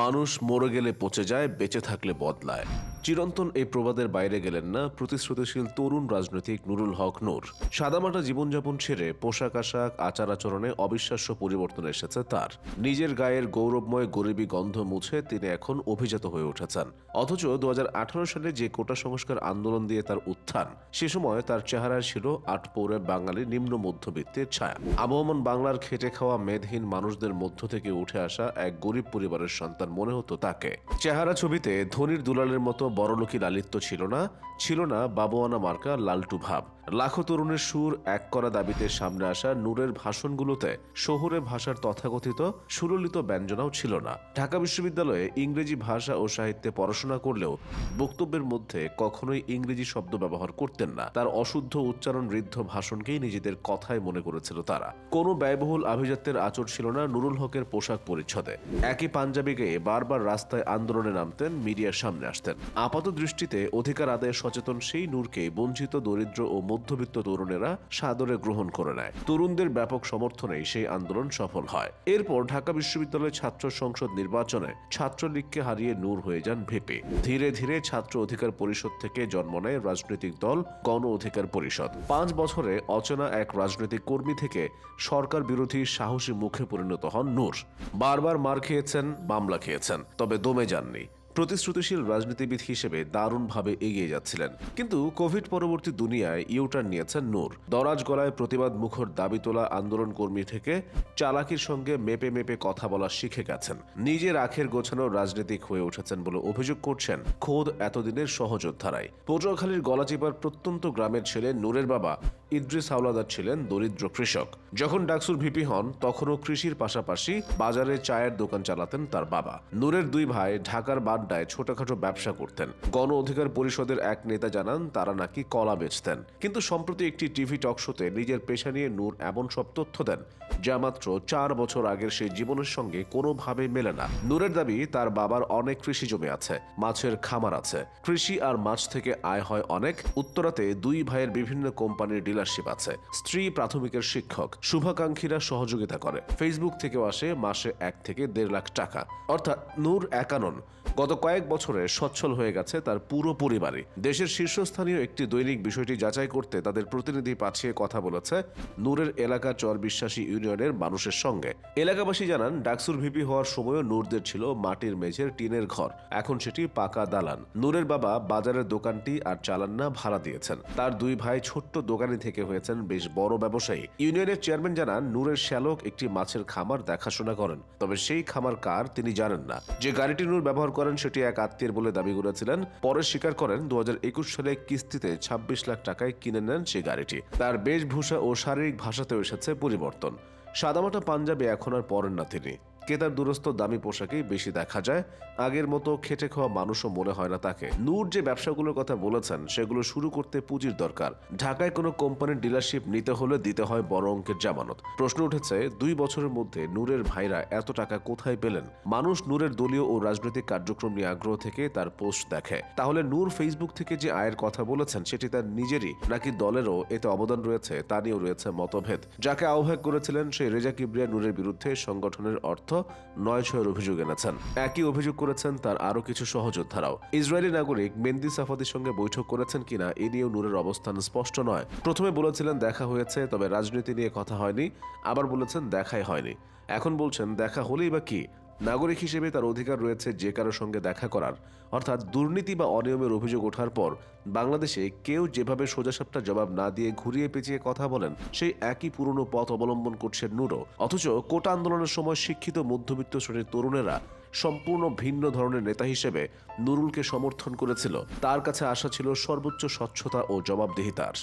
মানুষ মরে গেলে পচে যায় বেঁচে থাকলে বদলায়। চিরন্তন এই প্রবাদের বাইরে গেলেন না প্রতিশ্রুতিশীল তরুণ রাজনৈতিক নুরুল হক নূর। সাদামাটা জীবনযাপন ছেড়ে পোশাক আশাক, আচার আচরণে অবিশ্বাস্য পরিবর্তন এসেছে তার। নিজের গায়ের গৌরবময় গরিবী গন্ধ মুছে তিনি এখন অভিজাত হয়ে উঠেছেন। অথচ দুহাজার আঠারো সালে যে কোটা সংস্কার আন্দোলন দিয়ে তার উত্থান, সে সময় তার চেহারায় ছিল আটপৌরে বাঙালি নিম্ন মধ্যবিত্তের ছায়া। আবহমান বাংলার খেটে খাওয়া মেদহীন মানুষদের মধ্য থেকে উঠে আসা এক গরিব পরিবারের সন্তান মনে হতো তাকে। চেহারা ছবিতে ধনির দুলালের মতো বড়লোকি লালিত্য ছিল না ছিল না বাবোয়ানা মার্কা লালটু ভাব। লাখো তরুণের সুর এক করা দাবিতে সামনে আসা নূরের ভাষণগুলোতে শহুরে ভাষার তথাকথিত সুললিত ব্যঞ্জনাও ছিল না। ঢাকা বিশ্ববিদ্যালয়ে ইংরেজি ভাষা ও সাহিত্যে পড়াশোনা করলেও বক্তব্যের মধ্যে কখনোই ইংরেজি শব্দ ব্যবহার করতেন না। তার অশুদ্ধ উচ্চারণ ঋদ্ধ ভাষণকেই নিজেদের কথায় মনে করেছিল তারা। কোনো ব্যয়বহুল আভিজাত্যের আচর ছিল না নুরুল হকের পোশাক পরিচ্ছদে। একই পাঞ্জাবি গেয়ে বারবার রাস্তায় আন্দোলনে নামতেন, মিডিয়ার সামনে আসতেন। আপাত দৃষ্টিতে অধিকার আদায়ে সচেতন সেই নূরকে বঞ্চিত, দরিদ্র ও মধ্যবিত্ত তরুণেরা সাদরে গ্রহণ করে নেয়। তরুণদের ব্যাপক সমর্থনেই সেই আন্দোলন সফল হয়। এরপর ঢাকা বিশ্ববিদ্যালয়ের ছাত্র সংসদ নির্বাচনে ছাত্রলীগকে হারিয়ে নূর হয়ে যান ভেপে। ধীরে ধীরে ছাত্র অধিকার পরিষদ থেকে জন্ম নেয় রাজনৈতিক দল গণ অধিকার পরিষদ। পাঁচ বছরে অচেনা এক রাজনৈতিক কর্মী থেকে সরকার বিরোধী সাহসী মুখে পরিণত হন নূর। বারবার মার খেয়েছেন, মামলা খেয়েছেন, তবে দমে যাননি। প্রতিশ্রুতিশীল রাজনীতিবিদ হিসেবে দারুণভাবে এগিয়ে যাচ্ছিলেন। কিন্তু কোভিড পরবর্তী দুনিয়ায় ইউটার্ন নিয়েছেন নূর। দরাজ গলায় প্রতিবাদ মুখর দাবি তোলা আন্দোলন কর্মী থেকে চালাকির সঙ্গে মেপে মেপে কথা বলা শিখে গেছেন। নিজের আখের গোছানো রাজনীতিক হয়ে উঠেছেন বলে অভিযোগ করছেন খোদ এতদিনের সহযোদ্ধারাই। পটুয়াখালীর গলাচিপার প্রত্যন্ত গ্রামের ছেলে নূরের বাবা ইদ্রিস হাওলাদার ছিলেন দরিদ্র কৃষক। যখন ডাকসুর ভিপি হন, তখনও কৃষির পাশাপাশি বাজারে চায়ের দোকান চালাতেন তার বাবা। নূরের দুই ভাই ঢাকার বাড্ডায় ছোটখাটো ব্যবসা করতেন। গণ অধিকার পরিষদের এক নেতা জানান, তারা নাকি কলা বেচতেন। কিন্তু সম্প্রতি একটি টিভি টক শোতে নিজের পেশা নিয়ে নূর এমন সব তথ্য দেন, যা মাত্র চার বছর আগের সেই জীবনের সঙ্গে কোনোভাবে মেলে না। নূরের দাবি, তার বাবার অনেক কৃষি জমি আছে, মাছের খামার আছে। কৃষি আর মাছ থেকে আয় হয় অনেক। উত্তরাতে দুই ভাইয়ের বিভিন্ন কোম্পানির ডিলারশিপ আছে। স্ত্রী, প্রাথমিকের শিক্ষক। শুভাকাঙ্ক্ষীরা সহযোগিতা করে। ফেসবুক থেকেও আসে মাসে এক থেকে দেড় লাখ টাকা। অর্থাৎ নূর একানন। গত কয়েক বছরে সচ্ছল হয়ে গেছে তার পুরো পরিবারই। দেশের শীর্ষস্থানীয় একটি দৈনিক বিষয়টি যাচাই করতে তাদের প্রতিনিধি পাঠিয়ে কথা বলেছে নূরের এলাকা চর বিশ্বাসী ইউনিয়নের মানুষের সঙ্গে। এলাকাবাসী জানান, ডাকসুর ভিপি হওয়ার সময়ও নূরদের ছিল মাটির মেঝের টিনের ঘর। এখন সেটি পাকা দালান। নূরের বাবা বাজারের দোকানটি আর চালান না ভাড়া দিয়েছেন। তার দুই ভাই ছোট্ট দোকানি থেকে হয়েছেন বেশ বড় ব্যবসায়ী। ইউনিয়নের চেয়ারম্যান জানান, নূরের শ্যালক একটি মাছের খামার দেখাশোনা করেন। তবে সেই খামার কার তিনি জানেন না। যে গাড়িটি নূর ব্যবহার করেন সেটি এক আত্মীয়ের বলে দাবি করেছিলেন। পরে স্বীকার করেন দু হাজার একুশ সালে কিস্তিতে ছাব্বিশ লাখ টাকায় কিনে নেন সেই গাড়িটি। তার বেশভূষা ও শারীরিক ভাষাতেও এসেছে পরিবর্তন। সাদামাটা পাঞ্জাবে এখন আর পরেন না তিনি। কেতার দূরস্থ দামি পোশাকেই বেশি দেখা যায়। আগের মতো খেটে খাওয়া মানুষও মনে হয় না তাকে। নূর যে ব্যবসাগুলোর কথা বলেছেন, সেগুলো শুরু করতে পুঁজির দরকার। ঢাকায় কোনো কোম্পানির ডিলারশিপ নিতে হলে দিতে হয় বড় অঙ্কের জামানত। প্রশ্ন উঠেছে, দুই বছরের মধ্যে নূরের ভাইরা এত টাকা কোথায় পেলেন? মানুষ নূরের দলীয় ও রাজনৈতিক কার্যক্রম নিয়ে আগ্রহ থেকে তার পোস্ট দেখে। তাহলে নূর ফেসবুক থেকে যে আয়ের কথা বলেছেন, সেটি তার নিজেরই, নাকি দলেরও এতে অবদান রয়েছে, তা নিয়েও রয়েছে মতভেদ? যাকে আহ্বায়ক করেছিলেন সেই রেজা কিবরিয়া নূরের বিরুদ্ধে সংগঠনের অর্থ নয় ছয়ের অভিযোগ এনেছেন। একই অভিযোগ করেছেন তার আরও কিছু সহযোদ্ধারাও। ইসরায়েলি নাগরিক মেন্দি সাফাদির সঙ্গে বৈঠক করেছেন কিনা এ নিয়েও নূরের অবস্থান স্পষ্ট নয়। প্রথমে বলেছিলেন দেখা হয়েছে, তবে রাজনীতি নিয়ে কথা হয়নি, আবার বলেছেন দেখাই হয়নি। এখন বলছেন, দেখা হলেই বা কি? নাগরিক হিসেবে তার অধিকার রয়েছে যে কারোর সঙ্গে দেখা করার। অর্থাৎ দুর্নীতি বা অনিয়মের অভিযোগ ওঠার পর বাংলাদেশে কেউ যেভাবে সোজাসাপটা জবাব না দিয়ে ঘুরিয়ে পেঁচিয়ে কথা বলেন, সেই একই পুরনো পথ অবলম্বন করছে নুরো অথচ কোটা আন্দোলনের সময় শিক্ষিত মধ্যবিত্ত শ্রেণির তরুণেরা সম্পূর্ণ ভিন্ন ধরনের নেতা হিসেবে নুরুলকে সমর্থন করেছিল। তার কাছে আশা ছিল সর্বোচ্চ স্বচ্ছতা ও জবাবদিহিতার।